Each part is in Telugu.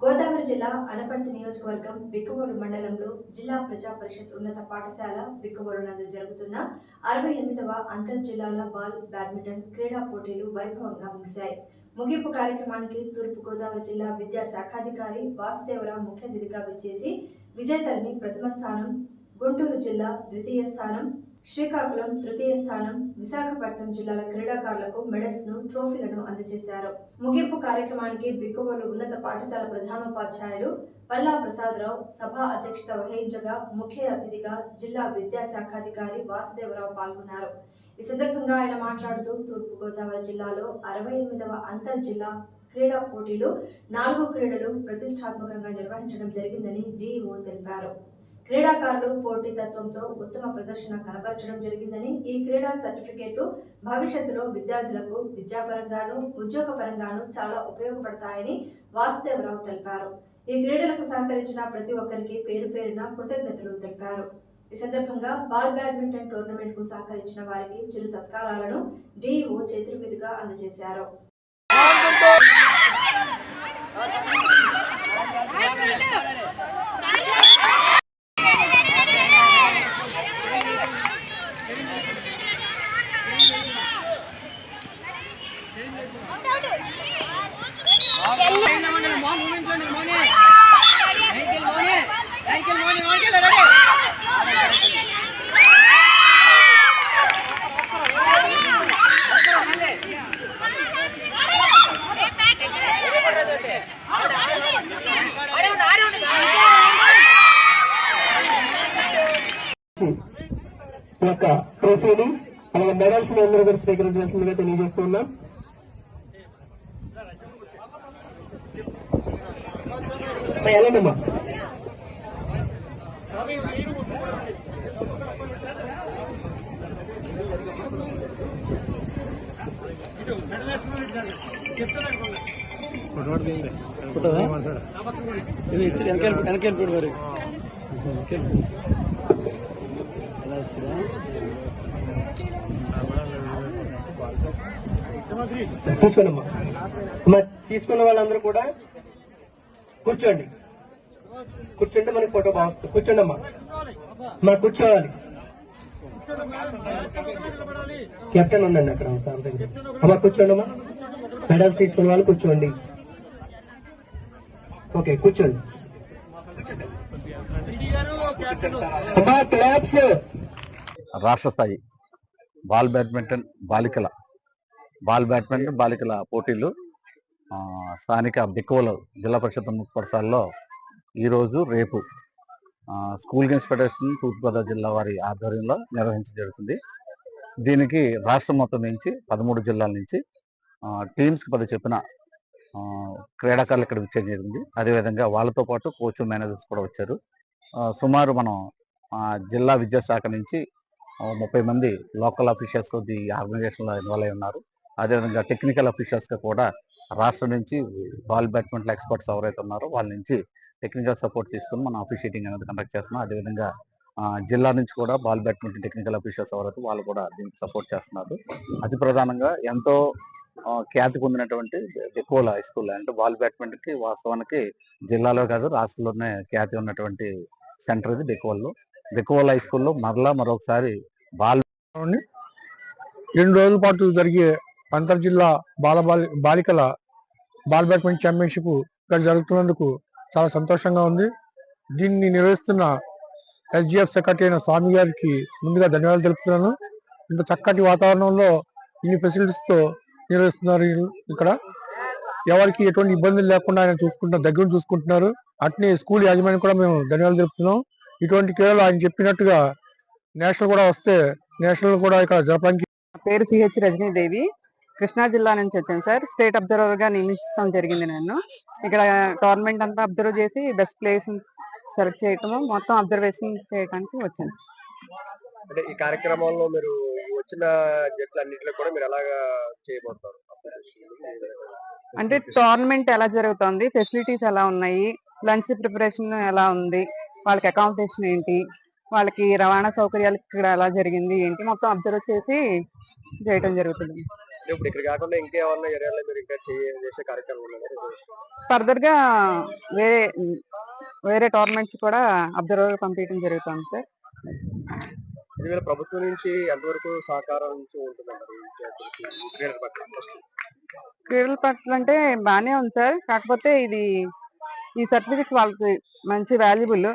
గోదావరి జిల్లా అనపర్తి నియోజకవర్గం బిక్కవోలు మండలంలో జిల్లా ప్రజా పరిషత్ ఉన్నత పాఠశాల బిక్కవోలు నందు జరుగుతున్న అరవై ఎనిమిదవ అంతర్ జిల్లాల బాల్ బ్యాడ్మింటన్ క్రీడా పోటీలు వైభవంగా ముగిశాయి. ముగింపు కార్యక్రమానికి తూర్పు గోదావరి జిల్లా విద్యాశాఖాధికారి వాసుదేవరావు ముఖ్య అతిథిగా విచ్చేసి విజేతల్ని ప్రథమ స్థానం గుంటూరు జిల్లా ద్వితీయ స్థానం శ్రీకాకుళం తృతీయ స్థానం విశాఖపట్నం జిల్లాల క్రీడాకారులకు మెడల్స్ను ట్రోఫీలను అందజేశారు. ముగింపు కార్యక్రమానికి బిక్కుబోలు ఉన్నత పాఠశాల ప్రధానోపాధ్యాయులు పల్లా ప్రసాదరావు సభా అధ్యక్షత వహించగా ముఖ్య అతిథిగా జిల్లా విద్యాశాఖాధికారి వాసుదేవరావు పాల్గొన్నారు. ఈ సందర్భంగా ఆయన మాట్లాడుతూ తూర్పు గోదావరి జిల్లాలో అరవై ఎనిమిదవ అంతర్ జిల్లా క్రీడా పోటీలు నాలుగు క్రీడలు ప్రతిష్టాత్మకంగా నిర్వహించడం జరిగిందని డిఓ తెలిపారు. క్రీడాకారులు పోటీతత్వంతో ఉత్తమ ప్రదర్శన కనబరచడం జరిగిందని ఈ క్రీడా సర్టిఫికేట్లు భవిష్యత్తులో విద్యార్థులకు విద్యాపరంగాను ఉద్యోగపరంగాను చాలా ఉపయోగపడతాయని వాసుదేవరావు తెలిపారు. ఈ క్రీడలకు సహకరించిన ప్రతి ఒక్కరికి పేరు పేరున కృతజ్ఞతలు తెలిపారు. ఈ సందర్భంగా బాల్ బ్యాడ్మింటన్ టోర్నమెంట్కు సహకరించిన వారికి చిరు సత్కారాలను డిఓ చేతుల మీదుగా అందజేశారు. ఈ యొక్క ట్రోఫీని అలాగే మెడల్స్ని అందరూ కూడా స్వీకరించాల్సిందిగా తెలియజేస్తూ ఉన్నాం. అమ్మా, వెళ్ళండమ్మా ఇది ఇస్తే వెనకాల వెనకాల పోడు మరి. వస్తుందా? తీసుకోండమ్మా అమ్మా తీసుకున్న వాళ్ళందరూ కూడా కూర్చోండి. కూర్చుంటే మనకి ఫోటో బాగుంది కూర్చోండి అమ్మా మా కూర్చోవాలి. కెప్టెన్ ఉందండి అక్కడ అమ్మా కూర్చోండి అమ్మా మెడల్స్ తీసుకున్న వాళ్ళు కూర్చోండి. ఓకే కూర్చోండి. అమ్మా క్లాప్స్. రాష్ట్ర స్థాయి బాల్ బ్యాడ్మింటన్ బాలికల బాల్ బ్యాడ్మింటన్ బాలికల పోటీలు స్థానిక బిక్కువలో జిల్లా పరిషత్ ముఖ్య ఈరోజు రేపు స్కూల్ గేమ్స్ ఫెడరేషన్ తూర్పుగోదావరి జిల్లా వారి ఆధ్వర్యంలో నిర్వహించడం జరుగుతుంది. దీనికి రాష్ట్రం మొత్తం నుంచి పదమూడు జిల్లాల నుంచి టీమ్స్కి పది చెప్పిన క్రీడాకారులు ఇక్కడ విచ్చేయడం జరిగింది. అదేవిధంగా వాళ్ళతో పాటు కోచ్ మేనేజర్స్ కూడా వచ్చారు. సుమారు మనం జిల్లా విద్యాశాఖ నుంచి ముప్పై మంది లోకల్ ఆఫీషియల్స్ ది ఆర్గనైజేషన్లో ఇన్వాల్వ్ అయి ఉన్నారు. అదేవిధంగా టెక్నికల్ ఆఫీషియల్స్గా కూడా రాష్ట్రం నుంచి బాల్ బ్యాడ్మింటన్ ఎక్స్పర్ట్స్ ఎవరైతే ఉన్నారో వాళ్ళ నుంచి టెక్నికల్ సపోర్ట్ తీసుకుని మనం అఫీషియేటింగ్ అనేది కండక్ట్ చేస్తున్నాం. అదేవిధంగా జిల్లా నుంచి కూడా బాల్ బ్యాడ్మింటన్ టెక్నికల్ అఫీషియల్స్ ఎవరైతే వాళ్ళు కూడా దీనికి సపోర్ట్ చేస్తున్నారు. అతి ప్రధానంగా ఎంతో ఖ్యాతి పొందినటువంటి ఎక్కువ హై స్కూల్ అంటే బాల్ బ్యాడ్మింటన్కి వాస్తవానికి జిల్లాలో కాదు రాష్ట్రంలోనే ఖ్యాతి ఉన్నటువంటి సెంటర్ ఇది డెకోల్లో దిక్కువల్ హై స్కూల్లో మరలా మరొకసారి బాల్ రెండు రోజుల పాటు జరిగే అంతర్ జిల్లా బాల బాలి- బాలికల బాల్ బ్యాడ్మింటన్ ఛాంపియన్షిప్ ఇక్కడ జరుగుతున్నందుకు చాలా సంతోషంగా ఉంది. దీన్ని నిర్వహిస్తున్న ఎస్జిఎఫ్ సెక్రటరీ అయిన స్వామి గారికి ముందుగా ధన్యవాదాలు తెలుపుతున్నాను. ఇంత చక్కటి వాతావరణంలో ఇన్ని ఫెసిలిటీస్తో నిర్వహిస్తున్నారు ఇక్కడ. ఎవరికి ఎటువంటి ఇబ్బందులు లేకుండా ఆయన చూసుకుంటున్నారు దగ్గర చూసుకుంటున్నారు. అట్నే స్కూల్ యాజమాన్యం కూడా మేము ధన్యవాదాలు తెలుపుతున్నాం. ఇటువంటి క్రీడలు ఆయన చెప్పినట్టుగా నేషనల్ కూడా వస్తే నేషనల్ కూడా ఇక్కడ జరపడానికి పేరు సిహెచ్ రజనీదేవి. కృష్ణా జిల్లా నుంచి వచ్చాను సార్. స్టేట్ అబ్జర్వర్గా నియమించడం జరిగింది నన్ను. ఇక్కడ టోర్నమెంట్ అంతా అబ్జర్వ్ చేసి బెస్ట్ ప్లేస్ సెలెక్ట్ చేయటము మొత్తం అబ్జర్వేషన్ చేయడానికి వచ్చాను. అంటే ఈ కార్యక్రమంలో మీరు వచ్చిన జట్లన్నింటిలో కూడా మీరు ఎలాగా చేయబోతారు అంటే టోర్నమెంట్ ఎలా జరుగుతుంది? ఫెసిలిటీస్ ఎలా ఉన్నాయి? లంచ్ ప్రిపరేషన్ ఎలా ఉంది? వాళ్ళకి అకామిడేషన్ ఏంటి? వాళ్ళకి రవాణా సౌకర్యాలు ఇక్కడ ఎలా జరిగింది? ఏంటి? మొత్తం అబ్జర్వ్ చేసి చేయటం జరుగుతుంది. ఇప్పుడు ఇక్కడ కాకుండా ఇంకేమన్నా ఏరియాలో మీరు ఇంకా చేసే కార్యక్రమం? ఫర్దర్గా వేరే వేరే టోర్నమెంట్స్ కూడా అబ్జర్వర్ పంపించడం జరుగుతుంది సార్. ఇది ప్రభుత్వం నుంచి ఎంతవరకు సహకారం నుంచి క్రీడల పట్ల అంటే బానే ఉంది సార్. కాకపోతే ఇది ఈ సర్టిఫికెట్స్ వాళ్ళకి మంచి వాల్యుబుల్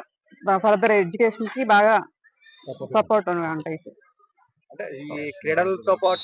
ఫర్దర్ ఎడ్యుకేషన్కి బాగా సపోర్ట్ ఉంటాయి. అంటే ఈ క్రీడలతో పాటు